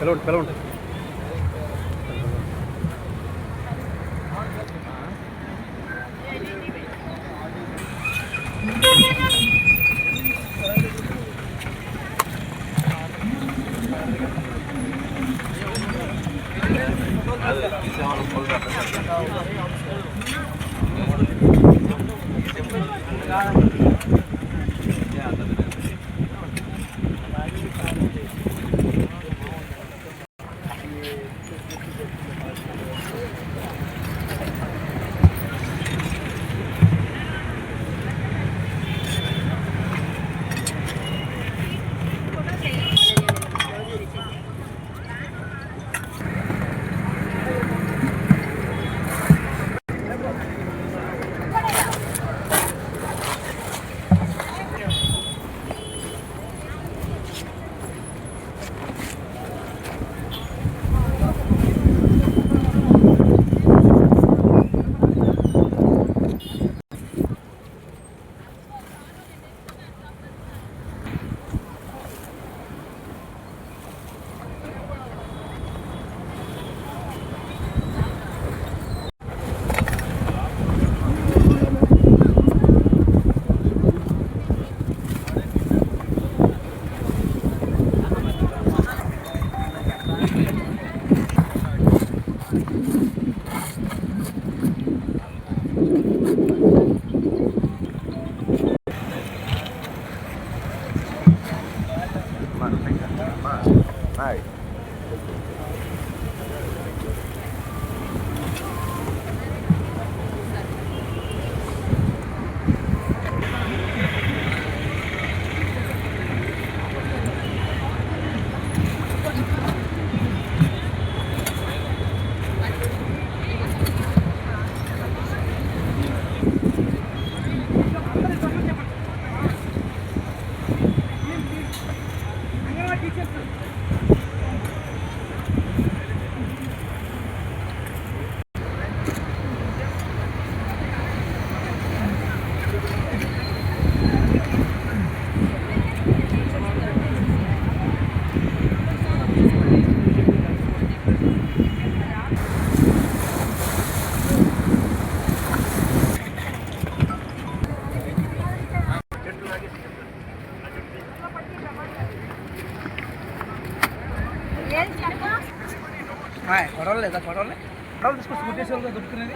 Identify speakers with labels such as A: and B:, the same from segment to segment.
A: Perdón, perdón. All right.
B: ఫోటోలు లేదా ఫోటోలు ఫోటోలు తీసుకొచ్చి గుర్తేసి దొరుకుతున్నది.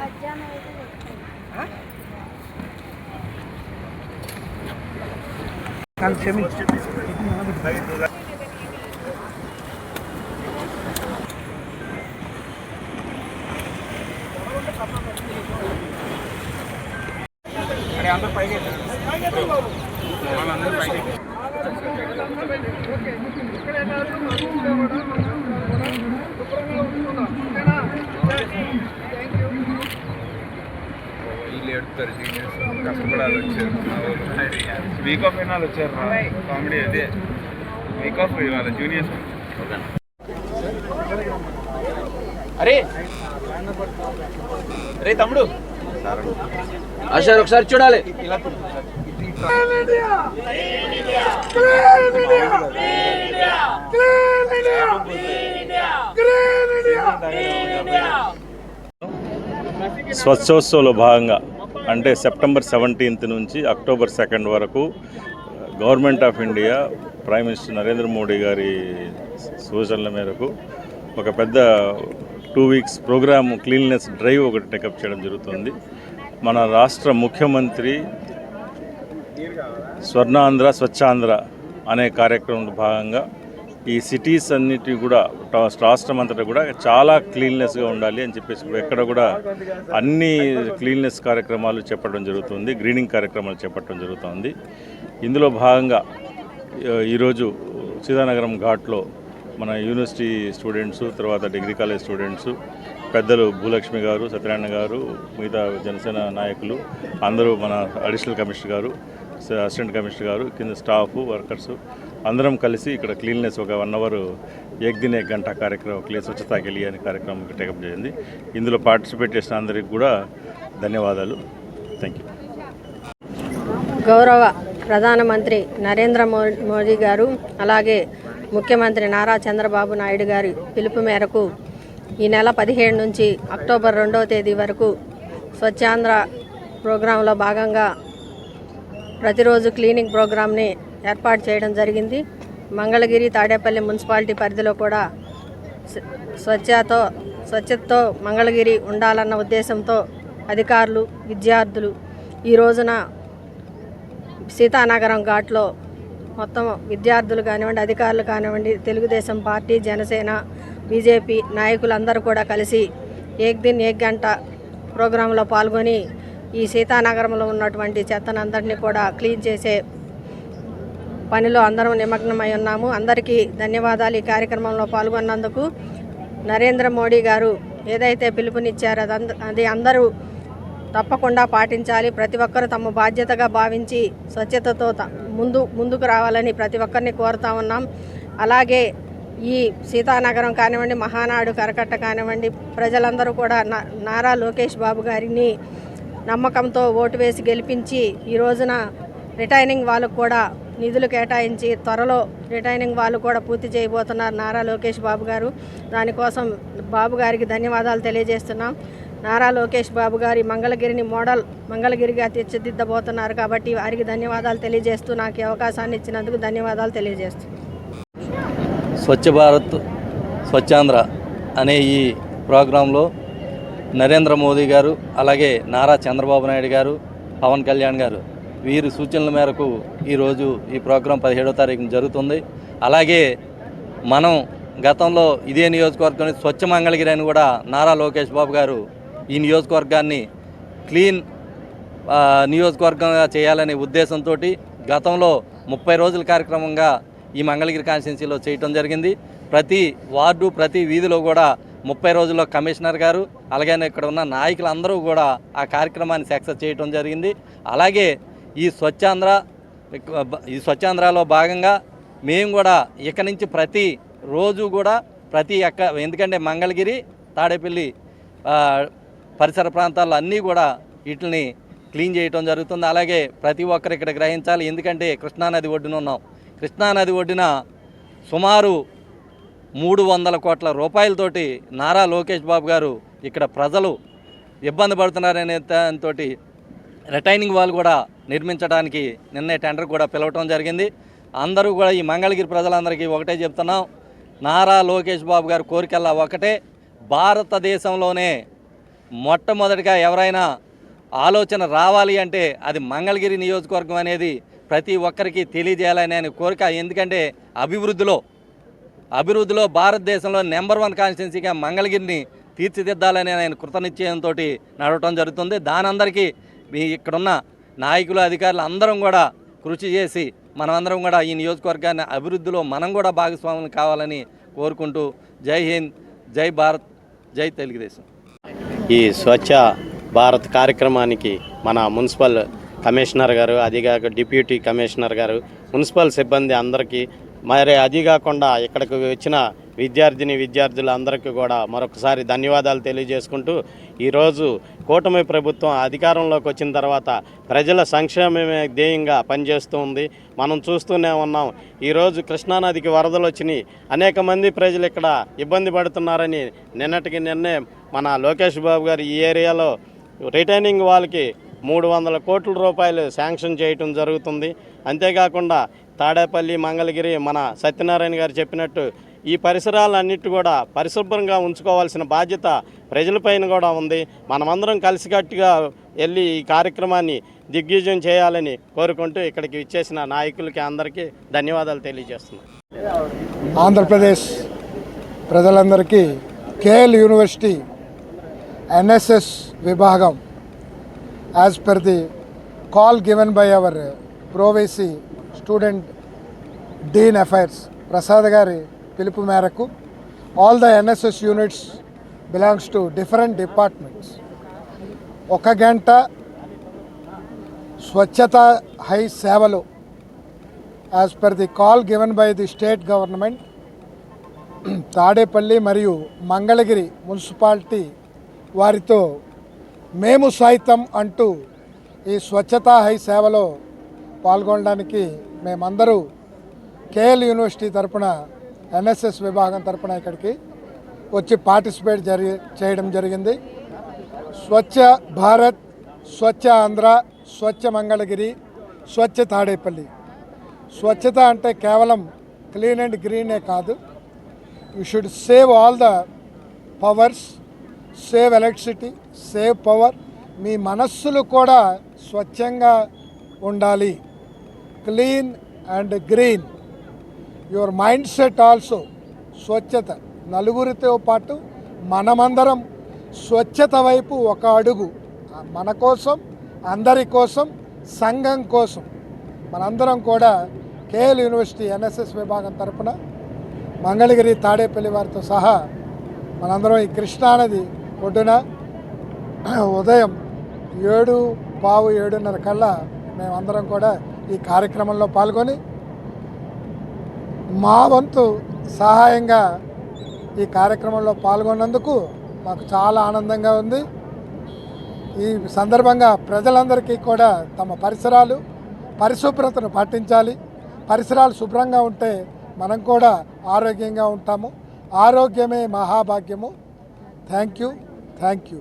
B: కానీ క్షమించు. అందరూ పైకి
C: సీనియర్స్ కష్టపడాలి వచ్చారు. వీక్ ఆఫ్ అయినా వచ్చారు కామెడీ అదే. వీక్ ఆఫ్ ఇవాళ జూనియర్స్
B: అరే. అరే తమ్ముడు. అషర్ ఒకసారి చూడాలి. ఇలా
D: స్వచ్ఛోత్సవంలో భాగంగా అంటే సెప్టెంబర్ సెవెంటీన్త్ నుంచి అక్టోబర్ సెకండ్ వరకు uh, government of India prime minister Narendra Modi గారి సూచనల మేరకు ఒక పెద్ద two weeks programme cleanness drive ఒకటి టేకప్ చేయడం జరుగుతుంది. మన రాష్ట్ర ముఖ్యమంత్రి స్వర్ణాంధ్ర స్వచ్ఛాంధ్ర అనే కార్యక్రమంలో భాగంగా ఈ సిటీస్ అన్నిటి కూడా రాష్ట్రం అంతటా కూడా చాలా క్లీన్నెస్గా ఉండాలి అని చెప్పేసి ఎక్కడ కూడా అన్ని క్లీన్నెస్ కార్యక్రమాలు చెప్పడం జరుగుతుంది గ్రీనింగ్ కార్యక్రమాలు చేపట్టడం జరుగుతుంది. ఇందులో భాగంగా ఈరోజు సీతానగరం ఘాట్లో మన యూనివర్సిటీ స్టూడెంట్స్ తర్వాత డిగ్రీ కాలేజ్ స్టూడెంట్స్ పెద్దలు భూలక్ష్మి గారు సత్యనారాయణ గారు మిగతా జనసేన నాయకులు అందరూ మన అడిషనల్ కమిషనర్ గారు అసిస్టెంట్ కమిషనర్ గారు కింద స్టాఫ్ వర్కర్స్ అందరం కలిసి ఇక్కడ క్లీన్నెస్ ఒక వన్ అవర్ ఏక్ దిన్ ఏక్ గంట కార్యక్రమం క్లీన్ స్వచ్ఛతా కెలి అనే కార్యక్రమం టేకప్ చేసింది ఇందులో పార్టిసిపేట్ చేసిన అందరికి కూడా ధన్యవాదాలు. థ్యాంక్ యూ
E: గౌరవ ప్రధానమంత్రి నరేంద్ర మో- మోదీ గారు అలాగే
A: ముఖ్యమంత్రి నారా చంద్రబాబు నాయుడు గారి పిలుపు మేరకు ఈ నెల పదిహేడు నుంచి అక్టోబర్ రెండవ తేదీ వరకు స్వచ్ఛాంధ్ర ప్రోగ్రాంలో భాగంగా ప్రతిరోజు క్లీనింగ్ ప్రోగ్రామ్ని ఏర్పాటు చేయడం జరిగింది. మంగళగిరి తాడేపల్లి మున్సిపాలిటీ పరిధిలో కూడా స్వచ్ఛతో స్వచ్ఛతతో మంగళగిరి ఉండాలన్న ఉద్దేశంతో అధికారులు విద్యార్థులు ఈ రోజున సీతానగరం ఘాట్లో మొత్తం విద్యార్థులు కానివ్వండి అధికారులు కానివ్వండి తెలుగుదేశం పార్టీ జనసేన బీజేపీ నాయకులందరూ కూడా కలిసి ఏక్ దిన్ ఏక్ గంట ప్రోగ్రాంలో పాల్గొని ఈ సీతానగరంలో ఉన్నటువంటి చెత్తనందరినీ కూడా క్లీన్ చేసే పనిలో అందరం నిమగ్నమై ఉన్నాము. అందరికీ ధన్యవాదాలు ఈ కార్యక్రమంలో పాల్గొన్నందుకు. నరేంద్ర మోడీ గారు ఏదైతే పిలుపునిచ్చారో అదంద అది అందరూ తప్పకుండా పాటించాలి. ప్రతి ఒక్కరు తమ బాధ్యతగా భావించి స్వచ్ఛతతో త- ముందు ముందుకు రావాలని ప్రతి ఒక్కరిని కోరుతా ఉన్నాం. అలాగే ఈ సీతానగరం కానివ్వండి మహానాడు కరకట్ట కానివ్వండి ప్రజలందరూ కూడా నారా లోకేష్ బాబు గారిని నమ్మకంతో ఓటు వేసి గెలిపించి ఈ రోజున రిటైనింగ్ వాళ్ళకు కూడా నిధులు కేటాయించి త్వరలో రిటైనింగ్ వాళ్ళు కూడా పూర్తి చేయబోతున్నారు నారా లోకేష్ బాబు గారు. దానికోసం బాబు గారికి ధన్యవాదాలు తెలియజేస్తున్నాం. నారా లోకేష్ బాబు గారి మంగళగిరిని మోడల్ మంగళగిరిగా తీర్చిదిద్దబోతున్నారు కాబట్టి వారికి ధన్యవాదాలు తెలియజేస్తూ నాకు అవకాశాన్ని ఇచ్చినందుకు ధన్యవాదాలు తెలియజేస్తున్నాను
E: స్వచ్ఛ భారత్ స్వచ్ఛాంధ్ర అనే ఈ ప్రోగ్రాంలో నరేంద్ర మోదీ గారు అలాగే నారా చంద్రబాబు నాయుడు గారు పవన్ కళ్యాణ్ గారు వీరి సూచనల మేరకు ఈరోజు ఈ ప్రోగ్రాం పదిహేడో తారీఖున జరుగుతుంది. అలాగే మనం గతంలో ఇదే నియోజకవర్గం స్వచ్ఛ మంగళగిరి అని కూడా నారా లోకేష్ బాబు గారు ఈ నియోజకవర్గాన్ని క్లీన్ నియోజకవర్గంగా చేయాలనే ఉద్దేశంతో గతంలో ముప్పై రోజుల కార్యక్రమంగా ఈ మంగళగిరి కాన్స్టిట్యున్సీలో చేయటం జరిగింది. ప్రతి వార్డు ప్రతి వీధిలో కూడా ముప్పై రోజుల్లో కమిషనర్ గారు అలాగే ఇక్కడ ఉన్న నాయకులందరూ కూడా ఆ కార్యక్రమాన్ని సక్సెస్ చేయటం జరిగింది. అలాగే ఈ స్వచ్ఛాంధ్ర ఈ స్వచ్ఛాంధ్రలో భాగంగా మేము కూడా ఇక నుంచి ప్రతి రోజు కూడా ప్రతి ఎక్క ఎందుకంటే మంగళగిరి తాడేపల్లి పరిసర ప్రాంతాల్లో అన్నీ కూడా వీటిని క్లీన్ చేయటం జరుగుతుంది. అలాగే ప్రతి ఒక్కరు ఇక్కడ గ్రహించాలి. ఎందుకంటే కృష్ణానది ఒడ్డున ఉన్నాం. కృష్ణానది ఒడ్డున సుమారు మూడు వందల కోట్ల రూపాయలతోటి నారా లోకేష్ బాబు గారు ఇక్కడ ప్రజలు ఇబ్బంది పడుతున్నారనే దాంతో రిటైనింగ్ వాళ్ళు కూడా నిర్మించడానికి నిన్నే టెండర్ కూడా పిలవటం జరిగింది. అందరూ కూడా ఈ మంగళగిరి ప్రజలందరికీ ఒకటే చెప్తున్నాం. నారా లోకేష్ బాబు గారు కోరికల్లా ఒకటే. భారతదేశంలోనే మొట్టమొదటిగా ఎవరైనా ఆలోచన రావాలి అంటే అది మంగళగిరి నియోజకవర్గం అనేది ప్రతి ఒక్కరికి తెలియజేయాలని ఆయన కోరిక. ఎందుకంటే అభివృద్ధిలో అభివృద్ధిలో భారతదేశంలో నెంబర్ వన్ కాన్స్టిట్యున్సీగా మంగళగిరిని తీర్చిదిద్దాలని ఆయన కృతనిశ్చయంతో నడవటం జరుగుతుంది. దానందరికీ మీ ఇక్కడున్న నాయకులు అధికారులు అందరం కూడా కృషి చేసి మనమందరం కూడా ఈ నియోజకవర్గాన్ని అభివృద్ధిలో మనం కూడా భాగస్వాములు కావాలని కోరుకుంటూ జై హింద్ జై భారత్ జై తెలుగుదేశం.
F: ఈ స్వచ్ఛ భారత్ కార్యక్రమానికి మన మున్సిపల్ కమిషనర్ గారు అదిగాక డిప్యూటీ కమిషనర్ గారు మున్సిపల్ సిబ్బంది అందరికీ మరి అది కాకుండా ఇక్కడికి వచ్చిన విద్యార్థిని విద్యార్థులందరికీ కూడా మరొకసారి ధన్యవాదాలు తెలియజేసుకుంటూ ఈరోజు కూటమి ప్రభుత్వం అధికారంలోకి వచ్చిన తర్వాత ప్రజల సంక్షేమమే ధ్యేయంగా పనిచేస్తూ ఉంది. మనం చూస్తూనే ఉన్నాం. ఈరోజు కృష్ణానదికి వరదలు వచ్చినాయి. అనేక మంది ప్రజలు ఇక్కడ ఇబ్బంది పడుతున్నారని నిన్నటికి నిన్నే మన లోకేష్ బాబు గారు ఈ ఏరియాలో రిటైనింగ్ వాళ్ళకి మూడు వందల కోట్ల రూపాయలు శాంక్షన్ చేయటం జరుగుతుంది. అంతేకాకుండా తాడేపల్లి మంగళగిరి మన సత్యనారాయణ గారు చెప్పినట్టు ఈ పరిసరాలన్నిటి కూడా పరిశుభ్రంగా ఉంచుకోవాల్సిన బాధ్యత ప్రజలపైన కూడా ఉంది. మనమందరం కలిసికట్టుగా వెళ్ళి ఈ కార్యక్రమాన్ని దిగ్విజయం చేయాలని కోరుకుంటూ ఇక్కడికి ఇచ్చేసిన నాయకులకి అందరికీ ధన్యవాదాలు తెలియజేస్తున్నాను.
G: ఆంధ్రప్రదేశ్ ప్రజలందరికీ కేఎల్ యూనివర్సిటీ ఎన్ఎస్ఎస్ విభాగం as per the call given by our pro VC student dean affairs Prasad గారి పిలుపు మేరకు all the NSS units belongs to different departments ఒక గంట స్వచ్ఛత హై సేవలు as per the call given by the state government Tadepalli మరియు Mangalagiri municipality వారితో మేము సైతం అంటూ ఈ స్వచ్ఛతా హై సేవలో పాల్గొనడానికి మేమందరూ కేఎల్ యూనివర్సిటీ తరపున ఎన్ఎస్ఎస్ విభాగం తరపున ఇక్కడికి వచ్చి పార్టిసిపేట్ జరి చేయడం జరిగింది. స్వచ్ఛ భారత్ స్వచ్ఛ ఆంధ్ర స్వచ్ఛ మంగళగిరి స్వచ్ఛ తాడేపల్లి. స్వచ్ఛత అంటే కేవలం క్లీన్ అండ్ గ్రీనే కాదు. You should save all the powers save electricity save power. మీ మనస్సులు కూడా స్వచ్ఛంగా ఉండాలి. Clean and green. Your mind set also. స్వచ్ఛత. నలుగురితో పాటు మనమందరం స్వచ్ఛత వైపు ఒక అడుగు. మన కోసం అందరి కోసం సంఘం కోసం. మనందరం కూడా కేఎల్ యూనివర్సిటీ ఎన్ఎస్ఎస్ విభాగం తరపున మంగళగిరి తాడేపల్లి వారితో సహా మనందరం ఈ కృష్ణానది ఒడ్డున ఉదయం ఏడు పావు ఏడున్నర కల్లా మేమందరం కూడా ఈ కార్యక్రమంలో పాల్గొని మా వంతు సహాయంగా ఈ కార్యక్రమంలో పాల్గొన్నందుకు మాకు చాలా ఆనందంగా ఉంది. ఈ సందర్భంగా ప్రజలందరికీ కూడా తమ పరిసరాలు పరిశుభ్రతను పాటించాలి. పరిసరాలు శుభ్రంగా ఉంటే మనం కూడా ఆరోగ్యంగా ఉంటాము. ఆరోగ్యమే మహాభాగ్యము. Thank you. Thank you.